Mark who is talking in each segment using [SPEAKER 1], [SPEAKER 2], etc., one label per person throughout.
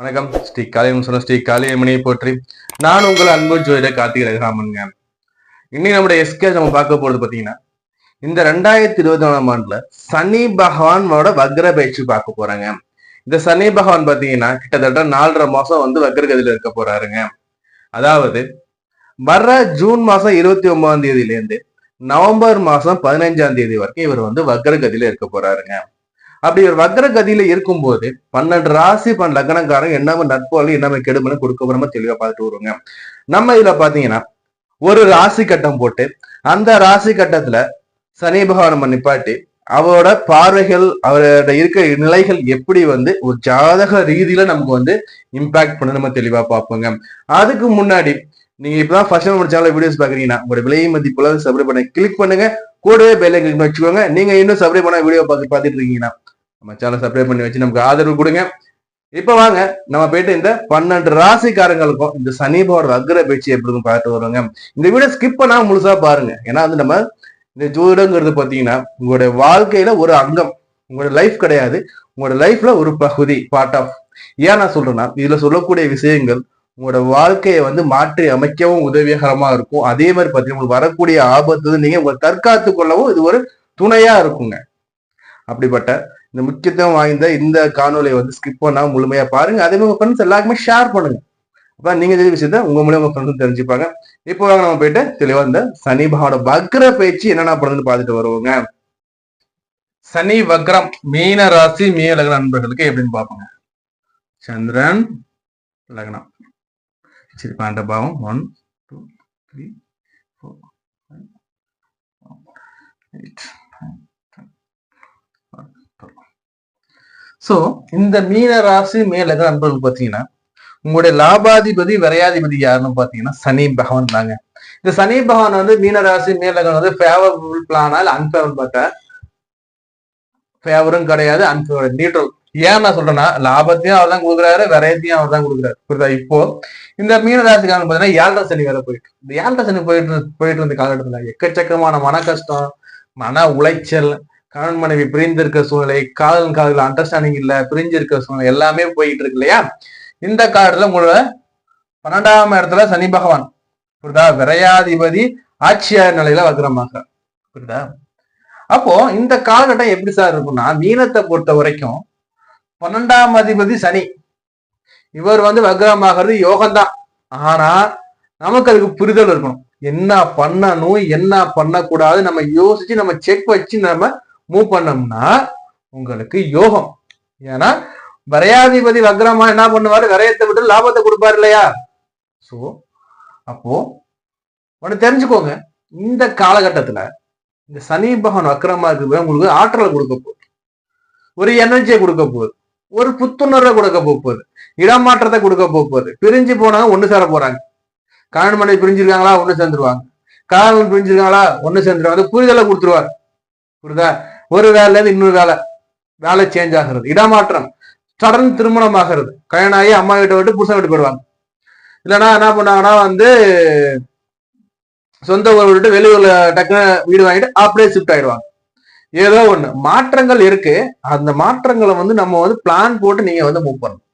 [SPEAKER 1] வணக்கம். ஸ்ரீ காளியம் சொன்ன ஸ்ரீ காளியம்மணியை போற்றி. நான் உங்கள் அன்பு ஜோதிட கார்த்திகை ரகுராமனுங்க. இன்னைக்கு நம்முடைய எஸ்கே நம்ம பார்க்க போறது பாத்தீங்கன்னா இந்த ரெண்டாயிரத்தி இருபத்தி நாலாம் ஆண்டுல சனி பகவானோட வக்ர பயிற்சி பார்க்க போறாங்க. இந்த சனி பகவான் பாத்தீங்கன்னா கிட்டத்தட்ட நாலரை மாசம் வந்து வக்ரகதியில இருக்க போறாருங்க. அதாவது வர்ற ஜூன் மாசம் இருபத்தி ஒன்பதாம் தேதியில இருந்து நவம்பர் மாசம் பதினைஞ்சாம் தேதி வரைக்கும் இவர் வந்து வக்ரகதியில இருக்க போறாருங்க. அப்படி ஒரு வக்ர கதியில இருக்கும்போது பன்னெண்டு ராசி பன் லக்னக்காரங்க என்ன நட்பு என்ன கெடுமனு கொடுக்க போறோமோ தெளிவா பார்த்துட்டு வருவாங்க. நம்ம இதுல பாத்தீங்கன்னா ஒரு ராசி கட்டம் போட்டு அந்த ராசி கட்டத்துல சனி பகவான் நம்ம நிப்பாட்டி அவரோட பார்வைகள் அவரோட இருக்க நிலைகள் எப்படி வந்து ஒரு ஜாதக ரீதியில நமக்கு வந்து இம்பாக்ட் பண்ண நம்ம தெளிவா பார்ப்போங்க. அதுக்கு முன்னாடி நீங்க இப்பதான் ஃபர்ஸ்ட் நம்ம சேனல் வீடியோஸ் பாக்குறீங்கன்னா உங்களோட விலை மதிப்புல சப்ஸ்கிரைப் பண்ண கிளிக் பண்ணுங்க. கூடவே பெல்லை கிளிக் பண்ணி வச்சுக்கோங்க. நீங்க இன்னும் சப்ஸ்கிரைப் பண்ண வீடியோ பார்த்து பார்த்துட்டு இருக்கீங்கன்னா நம்ம சேனல் சப்ஸ்கிரைப் பண்ணி வச்சு நமக்கு ஆதரவு கொடுங்க. இப்ப வாங்க நம்ம போயிட்டு இந்த பன்னெண்டு ராசிக்காரங்களுக்கும் இந்த சனிபோட அக்ர பேச்சு எப்படி இருக்கும் பார்த்து வருவாங்க. இந்த வீடியோ ஸ்கிப் பண்ணா முழுசா பாருங்க. ஏன்னா வந்து நம்ம இந்த ஜோதிடங்கிறது பாத்தீங்கன்னா உங்களுடைய வாழ்க்கையில ஒரு அங்கம் உங்களோட லைஃப் கிடையாது. உங்களோட லைஃப்ல ஒரு பகுதி பார்ட் ஆஃப் ஏன் நான் சொல்றேன்னா இதுல சொல்லக்கூடிய விஷயங்கள் உங்களோட வாழ்க்கையை வந்து மாற்றி அமைக்கவும் உதவிகரமா இருக்கும். அதே மாதிரி பார்த்தீங்கன்னா உங்களுக்கு வரக்கூடிய ஆபத்து நீங்க உங்களை தற்காத்து கொள்ளவும் இது ஒரு துணையா இருக்குங்க. அப்படிப்பட்ட இந்த முக்கியத்துவம் வாய்ந்த இந்த காணொலியை வந்து ஸ்கிப் பண்ணாம முழுமையா பாருங்க. அதே மாதிரி ஃப்ரெண்ட்ஸ் எல்லாருக்குமே ஷேர் பண்ணுங்க. அப்ப நீங்க தெரிஞ்ச விஷயத்த உங்க மூலியம் உங்க ஃப்ரெண்ட்ஸும் தெரிஞ்சுப்பாங்க. இப்போ வாங்க நம்ம போயிட்டு தெளிவா இந்த சனி பகவானோட வக்ர பேச்சு என்னென்ன பண்ணுதுன்னு பார்த்துட்டு வருவோங்க. சனி வக்ரம் மீன ராசி மீன லக்ன நண்பர்களுக்கு எப்படின்னு பார்ப்போங்க. சந்திரன் லக்னம். சரி பன்னெண்டு பாவம். One two three four eight so இந்த மீன ராசி மேலக நண்பர்கள் பாத்தீங்கன்னா உங்களுடைய லாபாதிபதி விரையாதிபதி யாருன்னு பாத்தீங்கன்னா சனி பகவான் தாங்க. இந்த சனி பகவான் வந்து மீன ராசி மேலகன் வந்து ஃபேவரபிள் பிளானா இல்ல அன்ஃபேவரபிள் பார்த்தா ஃபேவரும் கிடையாது அன்ஃபேவர் நியூட்ரல் ஏன் நான் சொல்றேன்னா லாபத்தையும் அவர் தான் கொடுக்குறாரு விரையத்தையும் அவர் தான் கொடுக்குறாரு. புரியுதா? இப்போ இந்த மீன ராசிக்காரன் பாத்தீங்கன்னா ஏழரை சனி வேற போயிட்டு. இந்த ஏழரை சனி போயிட்டு போயிட்டு இருந்த காலகட்டத்துல எக்கச்சக்கமான மன கஷ்டம் மன உளைச்சல் கணவன் மனைவி பிரிந்து இருக்க சூழ்நிலை காதல் காதல் அண்டர்ஸ்டாண்டிங் இல்ல பிரிஞ்சு சூழ்நிலை எல்லாமே போயிட்டு இருக்கு இல்லையா? இந்த காலத்துல உங்களோட பன்னெண்டாம் இடத்துல சனி பகவான். புரியுதா? விரையாதிபதி ஆட்சியார் நிலையில வக்ரமாக புரியுதா? அப்போ இந்த காலகட்டம் எப்படி சார் இருக்கும்னா மீனத்தை பொறுத்த வரைக்கும் பன்னெண்டாம் அதிபதி சனி. இவர் வந்து வக்ரமாகிறது யோகம்தான். ஆனா நமக்கு அதுக்கு புரிதல் இருக்கணும். என்ன பண்ணணும் என்ன பண்ணக்கூடாது நம்ம யோசிச்சு நம்ம செக் வச்சு நம்ம மூவ் பண்ணோம்னா உங்களுக்கு யோகம். ஏன்னா விரையாதிபதி வக்ரமா என்ன பண்ணுவாரு? விரயத்தை விட்டு லாபத்தை கொடுப்பாரு இல்லையா? ஸோ அப்போ உடனே தெரிஞ்சுக்கோங்க. இந்த காலகட்டத்துல இந்த சனி பகவான் வக்ரமா இருக்கு உங்களுக்கு ஆற்றலை கொடுக்க போகுது. ஒரு எனர்ஜியை கொடுக்க போகுது. ஒரு புத்துணர்வை கொடுக்க போகுது. இடமாற்றத்தை கொடுக்க போகுது. பிரிஞ்சு போனவங்க ஒண்ணு சேர போறாங்க. கணவன் மனைவி பிரிஞ்சிருக்காங்களா? ஒண்ணு சேர்ந்துருவாங்க. காதல் பிரிஞ்சிருக்காங்களா? ஒண்ணு சேர்ந்துருவாங்க. புரிதலை கொடுத்துருவாரு. புரியுதா? ஒரு வேலையிலேருந்து இன்னொரு வேலை. வேலை சேஞ்ச் ஆகிறது. இடமாற்றம். சடன் திருமணம் ஆகிறது. கல்யாணம் ஆகி அம்மா கிட்ட விட்டு புருஷன் விட்டு போயிடுவாங்க. இல்லைன்னா என்ன பண்ணாங்கன்னா வந்து சொந்த ஊர் விட்டு வெளியூர்ல டக்குன்னு வீடு வாங்கிட்டு அப்படியே ஷிஃப்ட் ஆயிடுவாங்க. ஏதோ ஒண்ணு. மாற்றங்கள் இருக்கு. அந்த மாற்றங்களை வந்து நம்ம வந்து பிளான் போட்டு நீங்க வந்து மூவ் பண்ணணும்.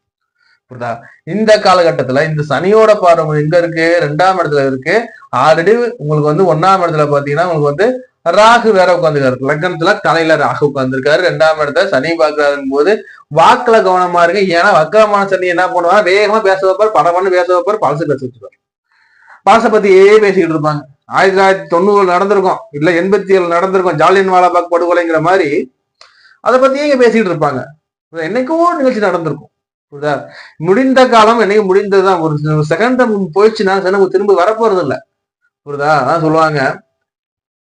[SPEAKER 1] புரியுதா இந்த காலகட்டத்துல இந்த சனியோட பார்வை எங்க இருக்கு? ரெண்டாம் இடத்துல இருக்கு. ஆல்ரெடி உங்களுக்கு வந்து ஒன்னாம் இடத்துல பாத்தீங்கன்னா உங்களுக்கு வந்து ராகு வேற உட்காந்துருக்காரு லக்னத்துல தலையில ராகு உட்காந்துருக்காரு ரெண்டாம் இடத்துல சனி பாக்குறாருங்க போது வாக்குல கவனமா இருக்கு ஏன்னா வக்கரமான சனி என்ன பண்ணுவாங்க வேகமா பேச வைப்பார். படம் பண்ணு பேச வைப்பார். பழசு பேச வச்சுருவார். பழசை பத்தியே பேசிக்கிட்டு இருப்பாங்க. ஆயிரத்தி தொள்ளாயிரத்தி தொண்ணூறு நடந்திருக்கும். இல்ல எண்பத்தி ஏழு நடந்திருக்கும். ஜாலியன் வாலாபாக் படுகொலைங்கிற மாதிரி அதை பத்தியே இங்க பேசிக்கிட்டு இருப்பாங்க. என்னைக்கோ நிகழ்ச்சி நடந்திருக்கும். புரியுதா முடிந்த காலம் என்னைக்கு முடிந்ததுதான். ஒரு செகண்ட் போயிடுச்சுன்னா நமக்கு திரும்ப வரப்போறது இல்லை புரியுதா? அதான் சொல்லுவாங்க.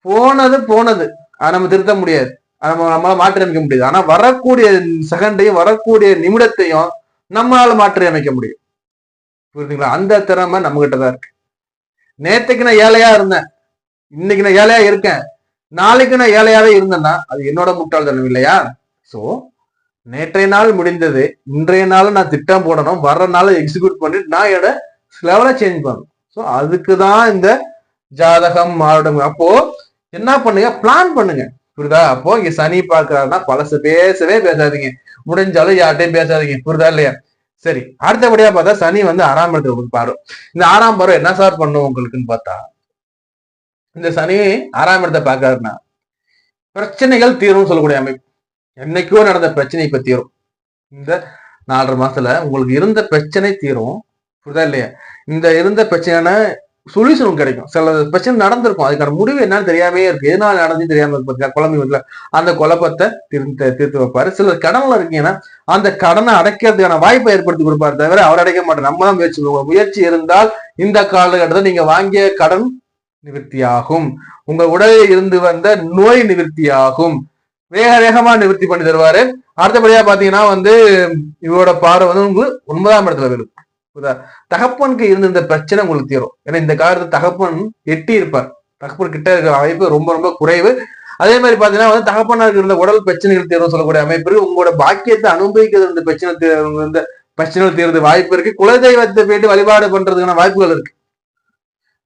[SPEAKER 1] போனது போனது. அதை நம்ம திருத்த முடியாது. நம்ம நம்மளால மாற்றி அமைக்க முடியாது. ஆனா வரக்கூடிய செகண்டையும் வரக்கூடிய நிமிடத்தையும் நம்மளால மாற்றி அமைக்க முடியும். புரியுதுங்களா? அந்த திறமை நம்ம கிட்டதான் இருக்கு. நேத்துக்கு நான் ஏழையா இருந்தேன். இன்னைக்கு நான் ஏழையா இருக்கேன். நாளைக்கு நான் ஏழையாவே இருந்தேன்னா அது என்னோட முட்டாள்தனம் இல்லையா? சோ நேற்றைய நாள் முடிந்தது இன்றைய நாள் நான் திட்டம் போடணும் வர்ற நாள் எக்ஸிக்யூட் பண்ணிட்டு நான் என்னோட லெவலை சேஞ்ச் பண்ணணும். ஸோ அதுக்கு தான் இந்த ஜாதகம் மாவட்டம் அப்போ என்ன பண்ணுங்க? பிளான் பண்ணுங்க. புரியுதா? அப்போ இங்க சனி பாக்குறாருன்னா பழசு பேசவே பேசாதீங்க. முடிஞ்சாலும் யார்ட்டையும் பேசாதீங்க. புரியுதா இல்லையா? சரி அடுத்தபடியா பார்த்தா சனி வந்து ஆறாம் இடத்துல பாரு. இந்த ஆறாம் பருவம் என்ன சார் பண்ணும் உங்களுக்குன்னு பார்த்தா இந்த சனி ஆறாம் இடத்தை பாக்குறாருன்னா பிரச்சனைகள் தீரும் சொல்லக்கூடிய அமைப்பு. என்னைக்கோ நடந்த பிரச்சனை இப்ப தீரும். இந்த நாலரை மாசத்துல உங்களுக்கு இருந்த பிரச்சனை தீரும். புரியுதா இல்லையா? இந்த இருந்த பிரச்சனையான சொல்யூஷன் கிடைக்கும். சில பிரச்சனை நடந்திருக்கும். அதுக்கான முடிவு என்னன்னு தெரியாமே இருக்கு. எதனால நடந்து தெரியாம இருக்கு குழம்பு வீட்டுல அந்த குழப்பத்தை திருத்த தீர்த்து வைப்பாரு. சிலர் கடன்ல இருக்கீங்கன்னா அந்த கடனை அடைக்கிறதுக்கான வாய்ப்பை ஏற்படுத்தி கொடுப்பாரு தவிர அவர் அடைக்க மாட்டார். நம்ம தான் முயற்சி பண்ணுவோம். முயற்சி இருந்தால் இந்த காலகட்டத்தில் நீங்க வாங்கிய கடன் நிவர்த்தியாகும். உங்க உடலில் இருந்து வந்த நோய் நிவர்த்தியாகும். வேக வேகமா நிவர்த்தி பண்ணி தருவாரு. அடுத்தபடியா பாத்தீங்கன்னா வந்து இவரோட பார்வை வந்து உங்களுக்கு ஒன்பதாம் இடத்துல விழும். தகப்பனுக்கு இருந்த இந்த பிரச்சனை உங்களுக்கு தீரும். ஏன்னா இந்த காலத்துல தகப்பன் எட்டி இருப்பார். தகப்பன் கிட்ட இருக்கிற அமைப்பு ரொம்ப ரொம்ப குறைவு. அதே மாதிரி பாத்தீங்கன்னா வந்து தகப்பனாருக்கு இருந்த உடல் பிரச்சனைகள் தீரும் சொல்லக்கூடிய அமைப்பு உங்களோட பாக்கியத்தை அனுபவிக்கிறது இந்த பிரச்சனை இந்த பிரச்சனைகள் தீர்றது வாய்ப்பு இருக்கு. குலதெய்வத்தை போயிட்டு வழிபாடு பண்றதுக்கான வாய்ப்புகள் இருக்கு.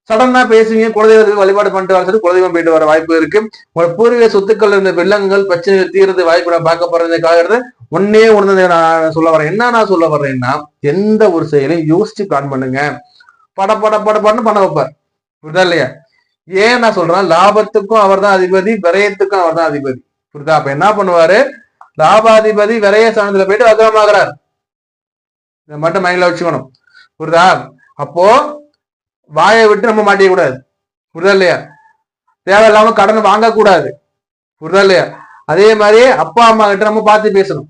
[SPEAKER 1] சடனா பேசுவீங்க குலதெய்வத்துக்கு வழிபாடு பண்ணிட்டு வர சொல்லி குலதெய்வம் போயிட்டு வர வாய்ப்பு இருக்கு. உங்களோட பூர்வீக சொத்துக்கள் இருந்த வெள்ளங்கள் பிரச்சனைகள் தீர்றது வாய்ப்பு நான் பார்க்க போறதுக்காக இந்த ஒன்னே ஒண்ணு நான் சொல்ல வரேன். என்ன நான் சொல்ல வர்றேன்னா எந்த ஒரு செயலையும் யோசிச்சு பிளான் பண்ணுங்க. பட பட பட பண்ணு பண்ண வைப்பார். புரியுதா இல்லையா? ஏன் நான் சொல்றேன் லாபத்துக்கும் அவர் தான் அதிபதி விரயத்துக்கும் அவர் தான் அதிபதி. புரியுதா? அப்ப என்ன பண்ணுவாரு? லாபாதிபதி விரைய சாணத்துல போயிட்டு வக்கரமாகிறார் இதை மட்டும் மைண்ட்ல வச்சுக்கணும். புரியுதா? அப்போ வாயை விட்டு நம்ம மாட்டிக்க கூடாது. புரியுதா இல்லையா? தேவையில்லாம கடன் வாங்கக்கூடாது புரியுதா இல்லையா? அதே மாதிரி அப்பா அம்மா கிட்ட நம்ம பார்த்து பேசணும்.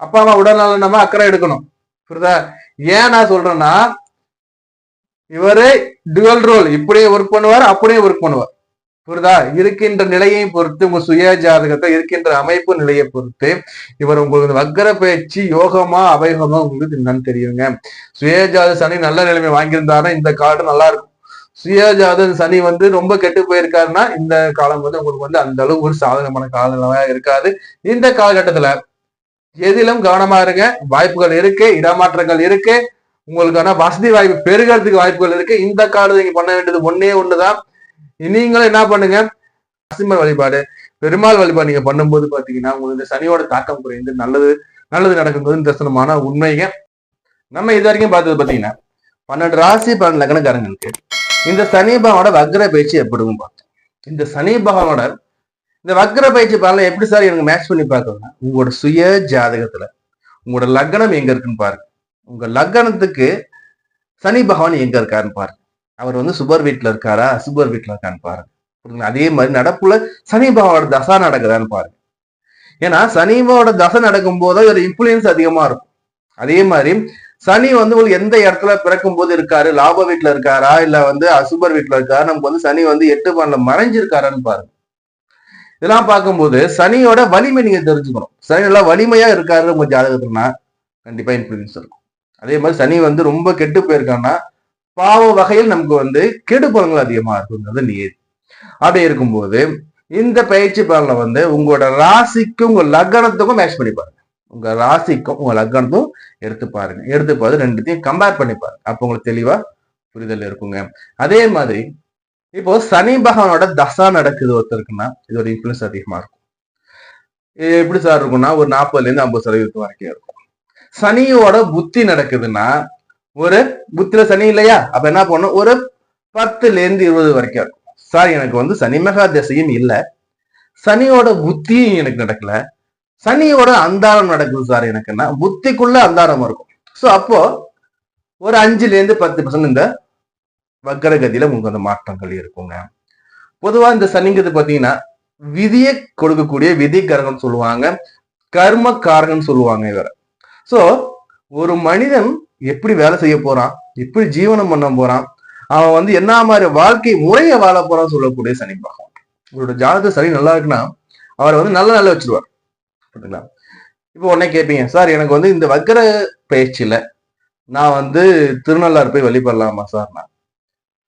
[SPEAKER 1] அப்பா அம்மா உடல்நல நம்ம அக்கறை எடுக்கணும். புரியுதா ஏன் நான் சொல்றேன்னா இவரு டுவல் ரோல் இப்படியே ஒர்க் பண்ணுவார் அப்படியே ஒர்க் பண்ணுவார். புரியுதா இருக்கின்ற நிலையை பொறுத்து உங்க சுய ஜாதகத்தை இருக்கின்ற அமைப்பு நிலையை பொறுத்து இவர் உங்களுக்கு வக்கர பயிற்சி யோகமா அபயோகமா உங்களுக்கு என்னன்னு தெரியுங்க. சுயஜாத சனி நல்ல நிலைமை வாங்கியிருந்தாருன்னா இந்த கார்டு நல்லா இருக்கும். சுயஜாத சனி வந்து ரொம்ப கெட்டு போயிருக்காருன்னா இந்த காலம் வந்து உங்களுக்கு வந்து அந்த அளவு ஒரு சாதகமான காலநிலையா இருக்காது. இந்த காலகட்டத்துல எதிலும் கவனமா இருங்க. வாய்ப்புகள் இருக்கு இடமாற்றங்கள் இருக்கு. உங்களுக்கான வசதி வாய்ப்பு பெருகிறதுக்கு வாய்ப்புகள் இருக்கு. இந்த காலத்துல நீங்க பண்ண வேண்டியது ஒன்னே ஒண்ணுதான். நீங்களும் என்ன பண்ணுங்க? நரசிம்மர் வழிபாடு பெருமாள் வழிபாடு நீங்க பண்ணும்போது பாத்தீங்கன்னா உங்களுக்கு இந்த சனியோட தாக்கம் குறைந்து நல்லது நல்லது நடக்கும்போது தரிசனமான உண்மைங்க. நம்ம இது வரைக்கும் பார்த்தது பாத்தீங்கன்னா பன்னெண்டு ராசி பன்னெண்டு லக்னக்காரங்களுக்கு இந்த சனி பகவானோட வக்ர பயிற்சி எப்படிவும் பார்த்தோம். இந்த சனி பகவானோட இந்த வக்ர பயிற்சி பலனை எப்படி சார் எனக்கு மேட்ச் பண்ணி பார்க்கணும்னா உங்களோட சுய ஜாதகத்துல உங்களோட லக்னம் எங்க இருக்குன்னு பாருங்க. உங்க லக்னத்துக்கு சனி பகவான் எங்க இருக்காருன்னு பாருங்க. அவர் வந்து சுபர் வீட்டில் இருக்காரா? அசுபர் வீட்டில் இருக்கான்னு பாருங்க. புரியுதுங்களா? அதே மாதிரி நடப்புல சனிபாவோட தசா நடக்குதான்னு பாருங்க. ஏன்னா சனிபாவோட தசை நடக்கும் போது ஒரு இன்ஃபுளுயன்ஸ் அதிகமா இருக்கும். அதே மாதிரி சனி வந்து உங்களுக்கு எந்த இடத்துல பிறக்கும் போது இருக்காரு? லாப வீட்டுல இருக்காரா? இல்ல வந்து அசுபர் வீட்டுல இருக்காரு? நமக்கு வந்து சனி வந்து எட்டு பண்ணல மறைஞ்சிருக்காரான்னு பாருங்க. இதெல்லாம் பார்க்கும்போது சனியோட வலிமை நீங்க தெரிஞ்சுக்கணும். சனி நல்லா வலிமையா இருக்காரு உங்க ஜாதகத்துலனா கண்டிப்பா இன்ஃபுளுயன்ஸ் இருக்கும். அதே மாதிரி சனி வந்து ரொம்ப கெட்டு போயிருக்கான்னா பாவ வகையில் நமக்கு வந்து கெடு பலன்கள் அதிகமா இருக்குங்கிறது நீர் அப்படி இருக்கும்போது இந்த பயிற்சி பலனை வந்து உங்களோட ராசிக்கும் உங்க லக்னத்துக்கும் மேட்ச் பண்ணி பாருங்க. உங்க ராசிக்கும் உங்க லக்னத்தும் எடுத்து பாருங்க. எடுத்து பார்த்து ரெண்டுத்தையும் கம்பேர் பண்ணி பாருங்க. அப்போ உங்களுக்கு தெளிவா புரிதல் இருக்குங்க. அதே மாதிரி இப்போ சனி பகவானோட தசா நடக்குது ஒருத்தருக்குன்னா இதோட இன்ஃபுளுன்ஸ் அதிகமா இருக்கும். இது எப்படி சார் இருக்கும்னா ஒரு நாற்பதுல இருந்து ஐம்பது சதவீதம் வரைக்கும் இருக்கும். சனியோட புத்தி நடக்குதுன்னா ஒரு புத்திர சனி இல்லையா? அப்ப என்ன பண்ணும் ஒரு பத்துல இருந்து இருபது வரைக்கும் இருக்கும். சார் எனக்கு வந்து சனி மகா திசையும் இல்லை. சனியோட புத்தியும் எனக்கு நடக்கல. சனியோட அந்தாரம் நடக்குது சார் எனக்குன்னா புத்திக்குள்ள அந்தாரம் இருக்கும். ஸோ அப்போ ஒரு அஞ்சுல இருந்து பத்து பர்சன்ட் இந்த வக்கரகதியில உங்களுக்கு அந்த மாற்றங்கள் இருக்குங்க. பொதுவா இந்த சனிங்கிறது பாத்தீங்கன்னா விதியை கொடுக்கக்கூடிய விதி கரகம் சொல்லுவாங்க. கர்ம காரகன் சொல்லுவாங்க இவரை. ஸோ ஒரு மனிதன் எப்படி வேலை செய்ய போறான்? எப்படி ஜீவனம் பண்ண போறான்? அவன் வந்து என்ன மாதிரி வாழ்க்கை முறையை வாழ போறான்னு சொல்லக்கூடிய சனி பகவான். உங்களோட ஜாதக சனி நல்லா இருக்குன்னா அவரை வந்து நல்ல நல்ல வச்சிருவார். புரியுதுங்களா? இப்போ உடனே கேட்பீங்க சார் எனக்கு வந்து இந்த வக்கர பயிற்சியில நான் வந்து திருநள்ளாறு போய் வழிபடலாமா சார்? நான்.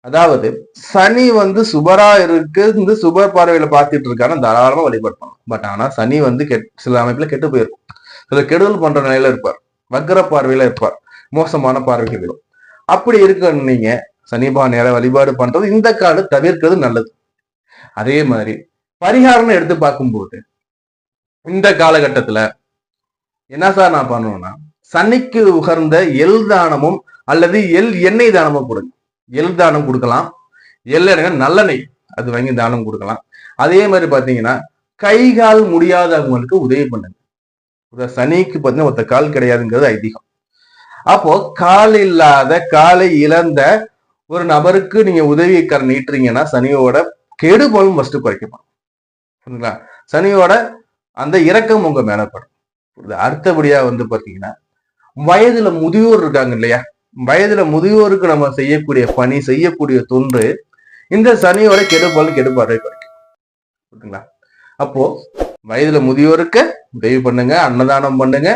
[SPEAKER 1] அதாவது சனி வந்து சுபரா இருக்கு இந்த சுபர் பார்வையில பார்த்துட்டு இருக்கான தாராளமா வழிபாடு பண்ணலாம் பட் ஆனா சனி வந்து கெட் சில அமைப்புல கெட்டு போயிருக்கும். சில கெடுதல் பண்ற நிலையில இருப்பார். வக்கர பார்வையில இருப்பார் மோசமான பார்வைகள் அப்படி இருக்க நீங்க சனிபா நேர வழிபாடு பண்றது இந்த காடு தவிர்க்கிறது நல்லது. அதே மாதிரி பரிகாரம்னு எடுத்து பார்க்கும்போது இந்த காலகட்டத்துல என்ன சார் நான் பண்ணணும்னா சனிக்கு உகர்ந்த எல் தானமும் அல்லது எல் எண்ணெய் தானமும் கொடுங்க. எல் தானம் கொடுக்கலாம். எல் நல்லெண்ணெய் அது வாங்கி தானம் கொடுக்கலாம். அதே மாதிரி பாத்தீங்கன்னா கை கால் முடியாதவங்களுக்கு உதவி பண்ணுங்க. சனிக்கு பார்த்தீங்கன்னா ஒருத்த கால் கிடையாதுங்கிறது ஐதீகம். அப்போ கால் இல்லாத காலை இழந்த ஒரு நபருக்கு நீங்க உதவிக்கர நீட்டுறீங்கன்னா சனியோட கெடுபலும் ஃபர்ஸ்ட் குறைக்கப்படும். புரியுதுங்களா சனியோட அந்த இரக்கம் உங்க மேலப்படும் படும். அடுத்தபடியா வந்து பாத்தீங்கன்னா வயதுல முதியோர் இருக்காங்க இல்லையா? வயதுல முதியோருக்கு நம்ம செய்யக்கூடிய பணி செய்யக்கூடிய தொன்று இந்த சனியோட கெடுபல் கெடுபாடு குறைக்கும். புரியுதுங்களா அப்போ வயதுல முதியோருக்கு உதவி பண்ணுங்க அன்னதானம் பண்ணுங்க.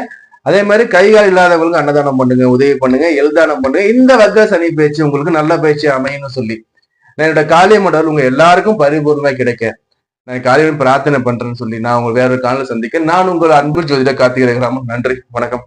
[SPEAKER 1] அதே மாதிரி கை கால் இல்லாதவங்களுக்கு அன்னதானம் பண்ணுங்க உதவி பண்ணுங்க எழுதானம் பண்ணுங்க. இந்த வர்க்க சனி பேச்சு உங்களுக்கு நல்ல பேச்சு அமையணும்னு சொல்லி. நான் என்னோட காளிய மண்டல் உங்க எல்லாருக்கும் பரிபூர்ணமா கிடைக்க. நான் காலையில் பிரார்த்தனை பண்றேன்னு சொல்லி நான் உங்களை வேற ஒரு காலையில் சந்திக்க நான் உங்கள் அன்பு ஜோதிட கார்த்திகை ராமன் நன்றி. வணக்கம்.